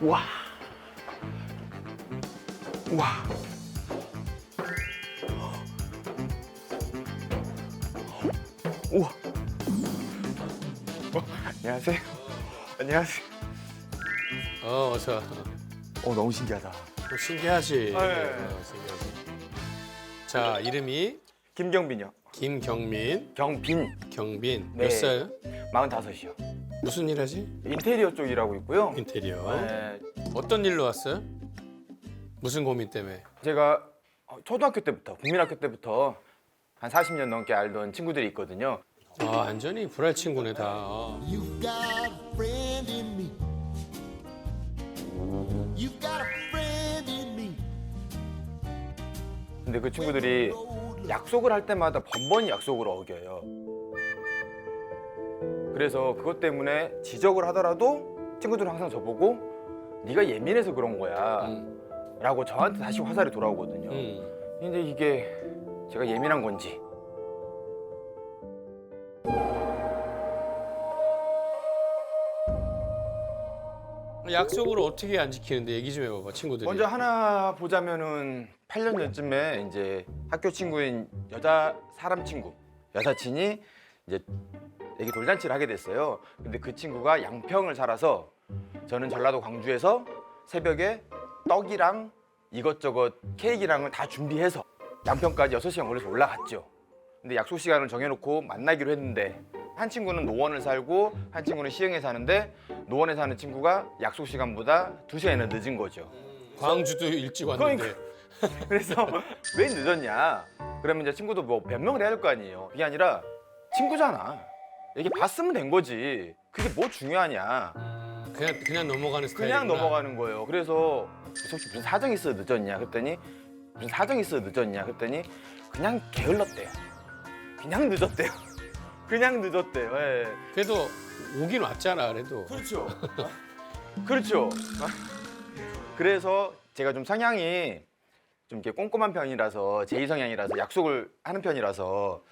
와. 와. 우와. 어, 안녕하세요. 안녕하세요. 어, 어서. 어, 너무 신기하다. 어, 신기하지. 네. 어, 신기하지. 자, 이름이 김경빈이요. 김경민, 경빈. 경빈. 네. 몇 살? 45이요. 무슨 일 하지? 인테리어 쪽 일하고 있고요. 인테리어. 네, 어떤 일로 왔어요? 무슨 고민 때문에? 제가 어, 초등학교 때부터, 국민학교 때부터 한 40년 넘게 알던 친구들이 있거든요. 아, 완전히 불알 친구네 다. 어. You got a friend in me. You got a friend in me. 근데 그 친구들이 약속을 할 때마다 번번이 약속을 어겨요. 그래서 그것 때문에 지적을 하더라도 친구들은 항상 저보고 네가 예민해서 그런 거야 음, 라고 저한테 다시 화살이 돌아오거든요. 음. 근데 이게 제가 예민한 건지 약속을 어떻게 안 지키는데 얘기 좀 해봐봐, 친구들이. 먼저 하나 보자면은 8년 전쯤에 이제 학교 친구인 여자 사람 친구 여사친이 이제 애기 돌잔치를 하게 됐어요. 근데 그 친구가 양평을 살아서 저는 전라도 광주에서 새벽에 떡이랑 이것저것 케이크랑을 다 준비해서 양평까지 6시간 걸려서 올라갔죠. 근데 약속 시간을 정해놓고 만나기로 했는데 한 친구는 노원을 살고 한 친구는 시흥에 사는데 노원에 사는 친구가 약속 시간보다 2시간이나 늦은 거죠. 광주도 일찍 왔는데. 그래서 왜 늦었냐? 그러면 이제 친구도 뭐 변명을 해야 될 거 아니에요. 그게 아니라 친구잖아. 이게 봤으면 된 거지. 그게 뭐 중요하냐? 그냥 그냥 넘어가는 스타일. 그냥 넘어가는 거예요. 그래서 혹시 무슨 사정이 있어 늦었냐? 그랬더니 무슨 사정이 있어 늦었냐? 그랬더니 그냥 게을렀대요. 그냥 늦었대요. 그냥 늦었대요. 예. 그래도 오긴 왔잖아, 그래도. 그렇죠. 그렇죠. 그래서 제가 좀 성향이 좀 이렇게 꼼꼼한 편이라서 제2 성향이라서 약속을 하는 편이라서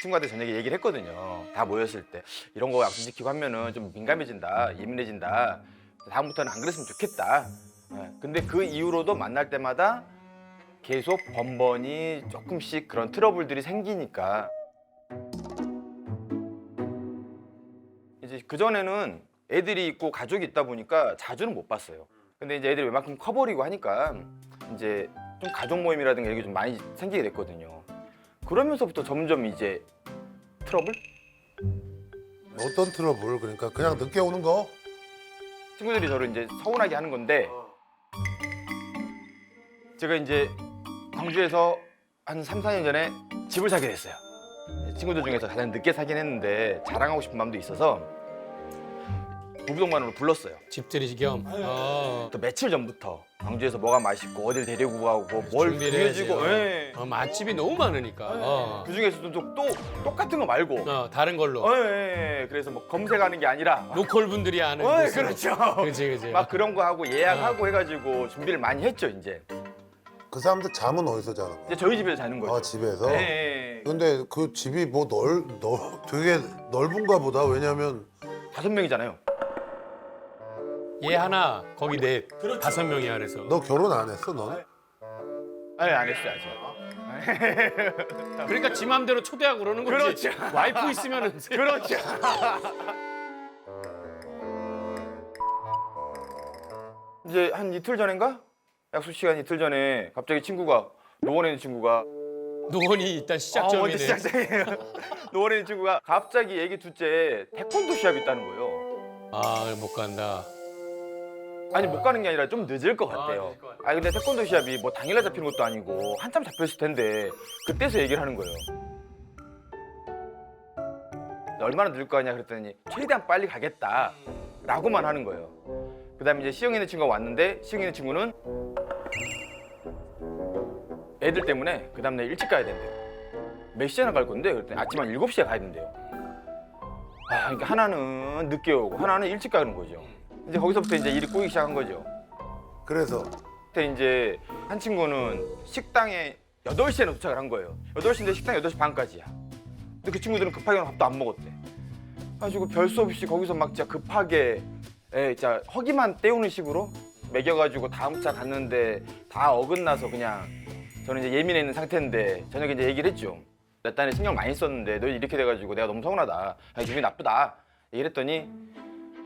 친구한테 저녁에 얘기를 했거든요. 다 모였을 때 이런 거 약속 지키고 하면은 좀 민감해진다, 예민해진다. 다음부터는 안 그랬으면 좋겠다. 예. 근데 그 이후로도 만날 때마다 계속 번번이 조금씩 그런 트러블들이 생기니까 이제 그 전에는 애들이 있고 가족이 있다 보니까 자주는 못 봤어요. 근데 이제 애들이 웬만큼 커버리고 하니까 이제 좀 가족 모임이라든가 이게 좀 많이 생기게 됐거든요. 그러면서부터 점점 이제 트러블? 어떤 트러블? 그러니까 그냥 늦게 오는 거? 친구들이 저를 이제 서운하게 하는 건데 제가 이제 광주에서 한 3, 4년 전에 집을 사게 됐어요. 친구들 중에서 가장 늦게 사긴 했는데 자랑하고 싶은 마음도 있어서 부부동반으로 불렀어요. 집들이 겸. 어. 또 며칠 전부터 광주에서 뭐가 맛있고 어딜 데리고 가고 뭘 준비를 해야지. 보여주고 예. 어, 맛집이 너무 많으니까. 어. 그 중에서도 또, 또 똑같은 거 말고 어, 다른 걸로. 어, 예, 예. 그래서 뭐 검색하는 게 아니라 로컬 분들이 아는. 어, 예, 곳으로. 그렇죠 그렇지, 그렇지. 막 그런 거 하고 예약하고 해가지고 준비를 많이 했죠 이제 그 사람들 잠은 어디서 자는 거야? 이제 저희 집에서 자는 거죠 아 집에서? 예, 예. 근데 그 집이 뭐 넓, 넓 되게 넓은가 보다. 왜냐면 다섯 명이잖아요 얘 하나, 거기 넷. 다섯 명이야, 그래서. 너 결혼 안 했어 너는? 아니 안 했어요 아직 그러니까 지 맘대로 초대하고 그러는 거지. 그렇죠. 와이프 있으면은. 그렇죠 이제 한 이틀 전인가 약속 시간 이틀 전에 갑자기 친구가 노원에 있는 친구가 노원이 일단 아, 시작점이네. 먼저 시작점이에요. 노원에 있는 친구가 갑자기 얘기 둘째 태권도 시합이 있다는 거예요. 아, 못 간다. 아니 못 가는 게 아니라 좀 늦을 것 같대요. 늦을 것 같아. 아 근데 태권도 시합이 뭐 당일날 잡히는 것도 아니고 한참 잡혔을 텐데 그때서 얘기를 하는 거예요. 얼마나 늦을 거 아니야 그랬더니 최대한 빨리 가겠다라고만 하는 거예요. 그다음에 이제 있는 친구가 왔는데 있는 친구는 애들 때문에 그 다음날 일찍 가야 된대요. 몇 시에나 갈 건데 그랬더니 아침 한 7시에 가야 된대요. 아 그러니까 하나는 늦게 오고 하나는 일찍 가는 거죠. 이제 거기서부터 이제 일이 꼬이기 시작한 거죠. 그래서 그때 이제 한 친구는 식당에 8시에는 도착을 한 거예요. 8시인데 식당 8시 반까지야. 근데 그 친구들은 급하게 밥도 안 먹었대. 가지고 별 수 없이 거기서 막 진짜 급하게 예, 진짜 허기만 때우는 식으로 매겨가지고 다음 차 갔는데 다 어긋나서 그냥 저는 이제 예민해 있는 상태인데 저녁에 이제 얘기를 했죠. 내 딴에 신경 많이 썼는데 너 이렇게 돼가지고 내가 너무 서운하다. 아, 기분이 나쁘다. 얘기를 했더니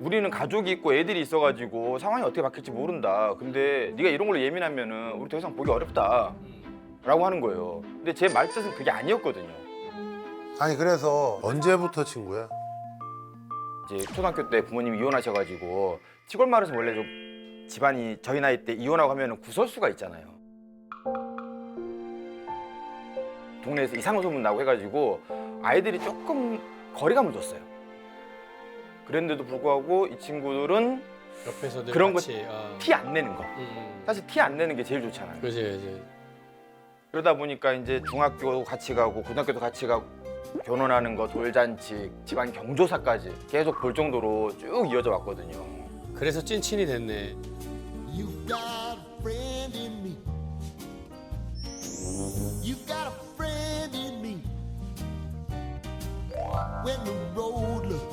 우리는 가족이 있고 애들이 있어가지고 상황이 어떻게 바뀔지 모른다. 근데 네가 이런 걸로 예민하면은 우리 더 이상 보기 어렵다. 라고 하는 거예요. 근데 제 말뜻은 그게 아니었거든요. 아니 그래서 언제부터 친구야? 이제 초등학교 때 부모님이 이혼하셔가지고 시골 마을에서 원래 좀 집안이 저희 나이 때 이혼하고 하면은 구설수가 있잖아요. 동네에서 이상한 소문 나고 해가지고 아이들이 조금 거리감을 뒀어요. 그랬는데도 불구하고 이 친구들은 옆에서 늘 그런 거 같이, 어. 티안 내는 거. 음, 사실 티 안 내는 게 제일 좋잖아요. 그지 그지. 그러다 보니까 이제 중학교 같이 가고 고등학교도 같이 가고 결혼하는 거 돌잔치 집안 경조사까지 계속 볼 정도로 쭉 이어져 왔거든요. 그래서 찐친이 됐네. You got a friend in me. You got a friend in me. When the road looks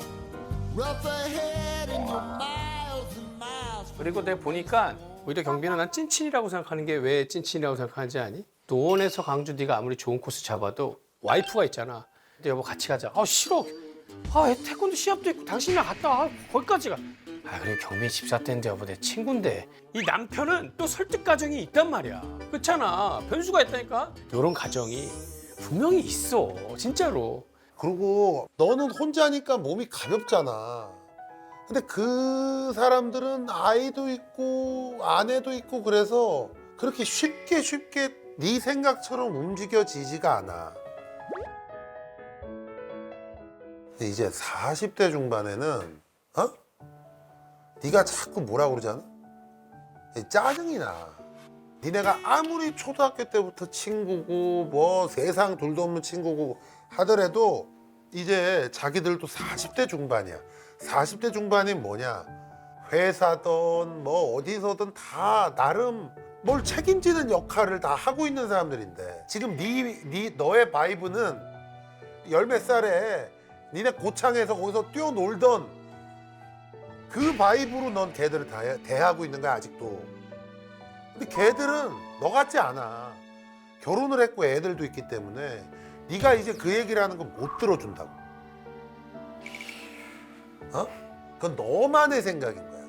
그리고 내가 보니까 오히려 경빈은 난 찐친이라고 생각하는 게 왜 찐친이라고 생각하는지 아니? 노원에서 강주 네가 아무리 좋은 코스 잡아도 와이프가 있잖아. 근데 여보 같이 가자. 아 싫어. 아 태권도 시합도 있고 당신이랑 갔다 와. 거기까지 가. 아 그리고 경빈 집사 때인데 여보 내 친구인데 이 남편은 또 설득 과정이 있단 말이야. 그렇잖아. 변수가 있다니까. 이런 가정이 분명히 있어. 진짜로. 그리고 너는 혼자니까 몸이 가볍잖아. 근데 그 사람들은 아이도 있고 아내도 있고 그래서 그렇게 쉽게 쉽게 네 생각처럼 움직여지지가 않아. 근데 이제 40대 중반에는 어? 네가 자꾸 뭐라 그러잖아? 짜증이 나. 니네가 아무리 초등학교 때부터 친구고 뭐 세상 둘도 없는 친구고 하더라도 이제 자기들도 40대 중반이야. 40대 중반이 뭐냐? 회사든 뭐 어디서든 다 나름 뭘 책임지는 역할을 다 하고 있는 사람들인데 지금 네, 네 너의 바이브는 열 몇 살에 니네 고창에서 거기서 뛰어놀던 그 바이브로 넌 걔들을 다 대하고 있는 거야 아직도. 근데 걔들은 너 같지 않아. 결혼을 했고 애들도 있기 때문에 네가 이제 그 얘기를 하는 거못 들어준다고. 어? 그건 너만의 생각인 거야.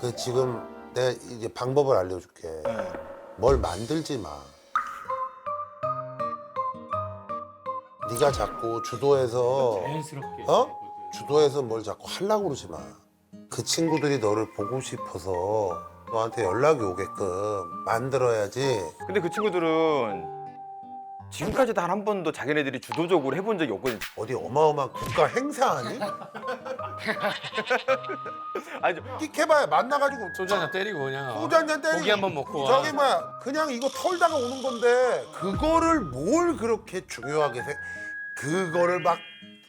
그 지금 내가 이제 방법을 알려줄게. 네. 뭘 만들지 마. 네가 자꾸 주도해서 자연스럽게. 어? 주도해서 뭘 자꾸 하려고 그러지 마. 그 친구들이 너를 보고 싶어서 너한테 연락이 오게끔 만들어야지. 근데 그 친구들은 지금까지 단 한 번도 자기네들이 주도적으로 해본 적이 없거든요. 어디 어마어마한 국가 행사하니? 아니 저- 끽해봐야 만나가지고 소주 한잔 때리고 그냥. 어. 소주 한잔 때리고 고기 한번 먹고 와. 저기 뭐야 그냥 이거 털다가 오는 건데 그거를 뭘 그렇게 중요하게 생 그거를 막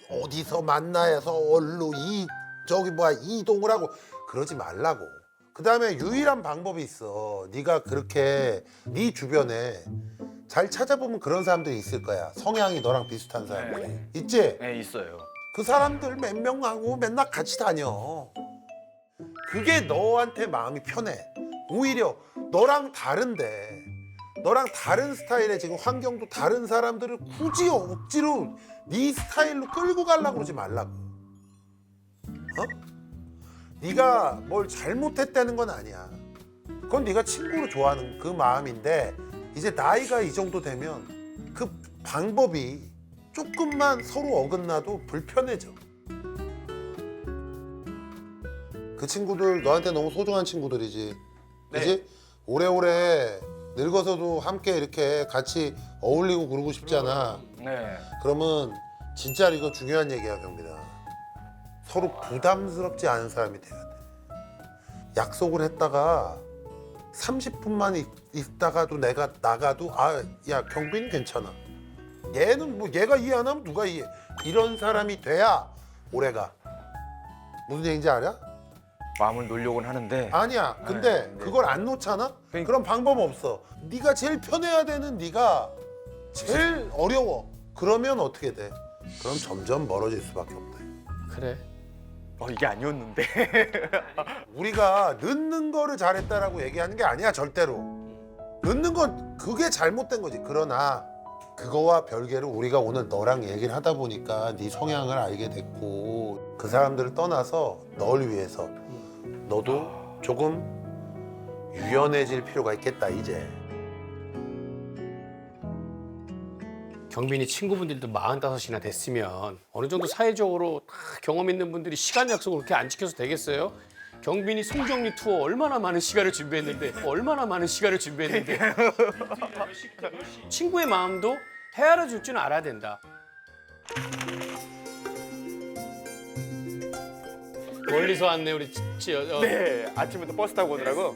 어디서 만나서 얼로 이 저기 뭐야 이동을 하고 그러지 말라고 그 다음에 유일한 방법이 있어 네가 그렇게 네 주변에 잘 찾아보면 그런 사람들이 있을 거야 성향이 너랑 비슷한 사람들이 네. 있지? 네 있어요. 그 사람들 몇 명하고 맨날 같이 다녀. 그게 너한테 마음이 편해. 오히려 너랑 다른데, 너랑 다른 스타일의 지금 환경도 다른 사람들을 굳이 억지로 네 스타일로 끌고 가려고 그러지 말라고. 어? 네가 뭘 잘못했다는 건 아니야. 그건 네가 친구로 좋아하는 그 마음인데 이제 나이가 이 정도 되면 그 방법이 조금만 서로 어긋나도 불편해져. 그 친구들 너한테 너무 소중한 친구들이지. 그지? 오래오래 늙어서도 함께 이렇게 같이 어울리고 그러고 싶잖아. 네. 그러면 진짜 이거 중요한 얘기야, 경빈아. 서로 부담스럽지 않은 사람이 돼야 돼. 약속을 했다가 30분만 있, 있다가도 내가 나가도 아, 야, 경빈이 괜찮아. 얘는 뭐 얘가 이해 안 하면 누가 이해? 이런 사람이 돼야 오래가. 무슨 얘기인지 알아? 마음을 놓으려고는 하는데 아니야. 근데 네. 그걸 안 놓잖아? 그러니까- 그런 방법 없어. 네가 제일 편해야 되는 네가 제일 어려워. 그러면 어떻게 돼? 그럼 점점 멀어질 수밖에 없다. 그래. 어 이게 아니었는데. 우리가 늦는 거를 잘했다라고 얘기하는 게 아니야 절대로. 늦는 건 그게 잘못된 거지. 그러나 그거와 별개로 우리가 오늘 너랑 얘기를 하다 보니까 네 성향을 알게 됐고 그 사람들을 떠나서 널 위해서 너도 조금 유연해질 필요가 있겠다 이제. 경빈이 친구분들도 45이나 됐으면 어느 정도 사회적으로 다 경험 있는 분들이 시간 약속을 그렇게 안 지켜서 되겠어요? 경빈이 송정리 투어 얼마나 많은 시간을 준비했는데 얼마나 많은 시간을 준비했는데 친구의 마음도 헤아려 줄 줄은 알아야 된다. 멀리서 왔네 우리 치, 치, 어, 네 아침부터 버스 타고 오느라고.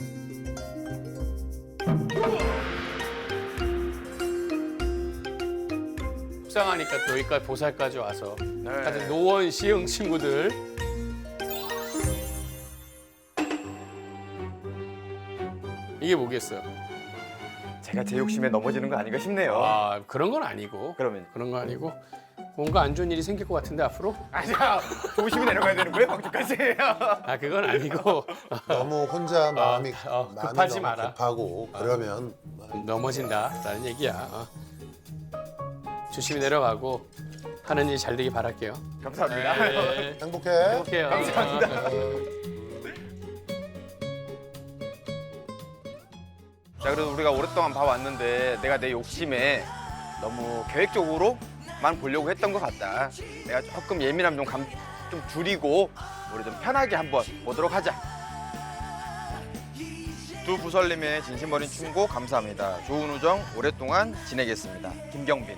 속상하니까 또 여기까지 보살까지 와서 네. 다들 노원 시흥 친구들 이게 뭐겠어요? 제가 제 욕심에 넘어지는 거 아닌가 싶네요. 아 그런 건 아니고 그러면 그런 건 아니고 뭔가 안 좋은 일이 생길 것 같은데 앞으로? 아니야 조심히 내려가야 되는 거예요 광주까지. 아 그건 아니고 너무 혼자 마음이 어, 마음이 급하지 너무 마라. 급하고 그러면 넘어진다라는 얘기야. 어. 조심히 내려가고 하는 일 잘 되길 바랄게요. 감사합니다. 네, 행복해. 행복해요. 감사합니다. 자 그래도 우리가 오랫동안 봐왔는데 내가 내 욕심에 너무 계획적으로만 보려고 했던 것 같다. 내가 조금 예민함 좀, 감, 좀 줄이고 우리 좀 편하게 한번 보도록 하자. 두 부설님의 진심 어린 충고 감사합니다. 좋은 우정 오랫동안 지내겠습니다. 김경빈.